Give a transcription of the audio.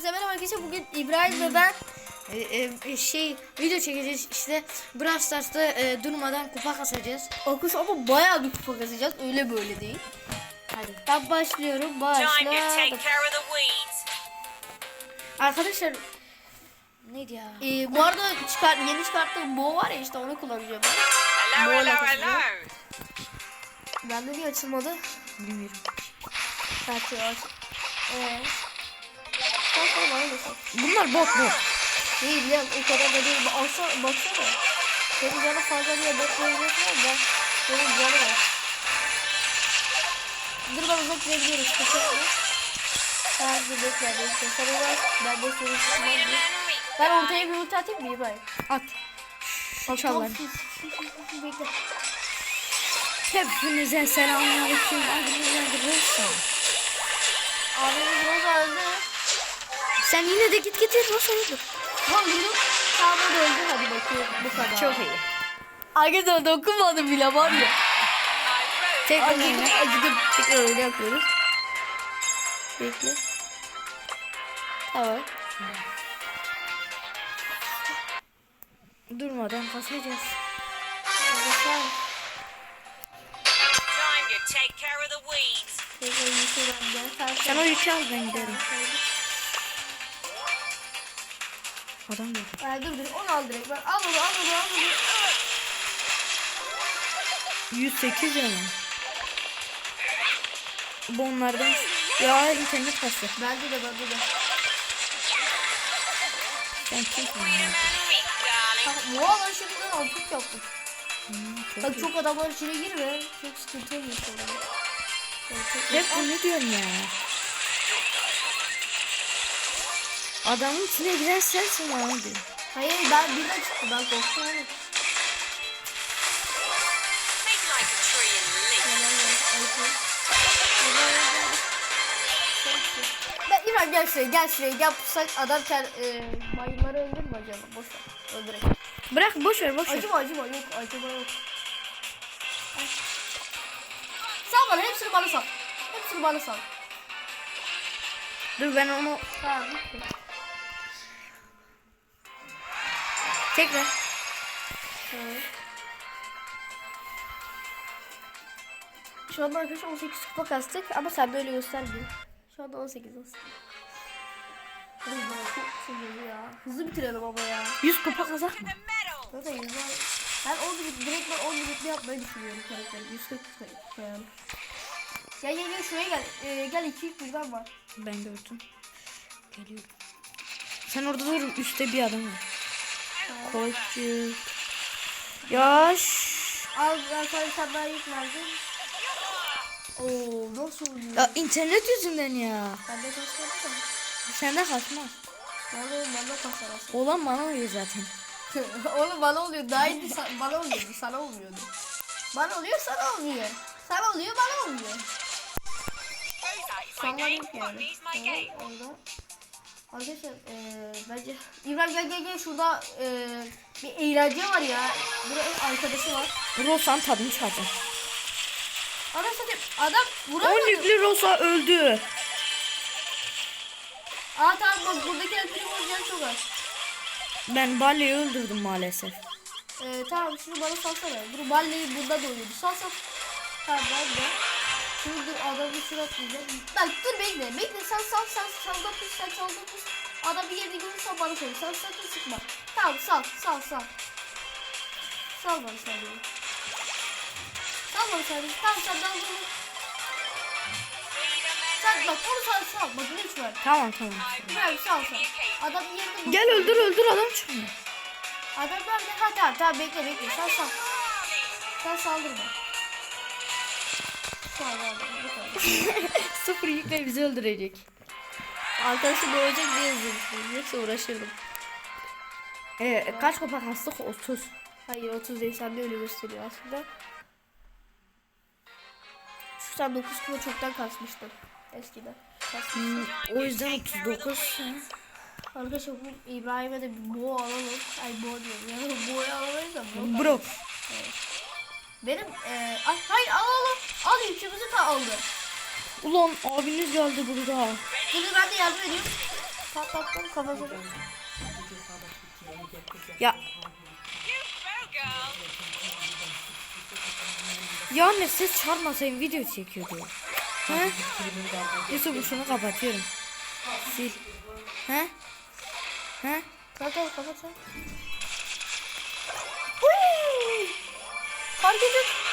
Hepinize merhaba arkadaşlar. Bugün İbrahim ve ben e, e, şey video çekeceğiz. İşte Brawl Stars'ta e, durmadan kupa kasacağız. Arkadaşlar ama bayağı bir kupa kasacağız. Öyle böyle değil. Hadi ben başlıyorum. Weeds. Arkadaşlar Neydi ya? e, bu arada çıkar, yeni çıkarttığım bow var ya işte onu kullanacağım ben. Hello, hello, hello. Bende niye açılmadı? Bilmiyorum. Kaçıyor aç. Sen sonra bana sat. Bunlar bot bot. Değil biliyorum o kadar da değil. Alsa, baksana. Senin canı fazla diye bekleyebiliyorsun ama ben benim canı var. Dur ben uzatmayabiliyoruz. Kesinlikle. Sen bir bekle. Bekle. Sen uğraş. Ben de seni tutmam. Ben ortaya bir ulti atayım mı İbrahim? At. Çallar. Bekle. Hepinize selamünaleyküm. Adınızlar Rosa. Abimiz Roza öldü. Sen yine de git getir öldür. Tamam durdum. Tamam öldü. Hadi bakayım. Bu kadar. Çok iyi. Arkadaşlar dokunmadım bile var ya. Tekrar Acıdım, acıdım. Tekrar öyle yapıyoruz. Bekle. Tamam. Durmadan kasacağız. Arkadaşlar. Time to take care of the weeds. Tekrar yükü bende. Sen o yükü al ben giderim. Adam geldi. Ay dur dur onu al direkt. Ben al onu al onu al onu. 108 yana. Bu onlardan. Ya internet kastı. Bence de bence de. Sen kimsin ya? bu alan şimdiden altlık yaptık. Hmm, çok Bak iyi. çok adamlar içine girme. Çok sıkıntı. Evet, çok- Hep bu ne diyorsun ya? Adamın içine giren sensin abi. Hayır ben birden çıktı. Ben korktum. Ben İbrahim gel şuraya gel şuraya gel pusak adam kend, e, mayınları öldürme acaba boş ver öldürek. Bırak boş ver boş ver. Acıma acıma yok acıma yok. Sal bana hepsini bana sal. Hepsini bana sal. Dur ben onu Tamam tekrar. Evet. Şu anda arkadaşlar 18 kupa kastık ama sen böyle göstermiyor. Şu anda 18 olsun. Hadi ya, çok hızlı ya. Hızlı bitirelim ama ya. 100 kupa kazak mı? Zaten yüzden ben 10 minut direkt ben 10 minutlu yapmayı düşünüyorum karakteri. 140 koyalım. Gel gel gel şuraya gel. Ee, gel iki ilk birden var. Ben gördüm. Geliyorum. Sen orada dur üstte bir adam var. Koçuk. Yaş. Al ben sana bir tane daha yük verdim. Oo nasıl oluyor? Ya internet yüzünden ya. Bende kasmadı. Sende kaçmaz. Bana oğlum bana kasar. Olan bana oluyor zaten. oğlum bana oluyor. Daha iyi bana oluyordu. Sana olmuyordu. Bana oluyor sana olmuyor. Sana oluyor bana olmuyor. That is my name. Arkadaşlar eee bence İbrahim gel gel gel şurada eee bir eğlence var ya. Burada arkadaşı var. Rosa'nın tadını. Adam satayım. Adam 10 vuramadı. yüklü Rosa öldü. Aa tamam bak buradaki elbini vuracağım çok az. Ben Balle'yi öldürdüm maalesef. Eee tamam şunu bana salsana. Dur balleyi burada da oynuyordu. Sal sal. Tamam ben de. Şimdi dur adamı şuraya atlayacağım. Bak dur bekle. Bekle sen sal sen sal da pus sen sal da pus. Adam bir yerde görürsen bana söyle. Sen sakın sıkma. Tamam sal sal sal. Sal bana sen beni. Sal bana sen beni. Tamam sen dal bunu. Sen bak onu sal sal. Bak lütfen. Tamam tamam. İbrahim sal sal. Adam yerde Gel öldür öldür adam çıkmıyor. Adam nerede? Ha tamam tamam bekle bekle. Sen sal. Sen saldırma. Sıfır yükle bizi öldürecek. Arkadaşı doğacak diye üzülmüştüm. Yoksa uğraşırdım. Ee, kaç kupa kastık? 30. Hayır 30 değil sen de öyle gösteriyor aslında. Şu sen 9 kilo çoktan kasmıştım. Eskiden. Kasmıştım. Hmm, o yüzden 39. Arkadaşlar bu İbrahim'e de bir boğa alalım. Ay boğa diyorum ya. Boğa alamayız da boğa. Bro. Benim e, ay, hayır al al al. Al yükümüzü aldı. Ulan abiniz geldi burada. Şimdi ben de yardım ediyorum. Patlattım kafasını. Ya ya anne ses çıkarmasayım video çekiyordu. He? Yusuf şunu kapatıyorum. Sil. He? He? Kapat kapat Fark edin.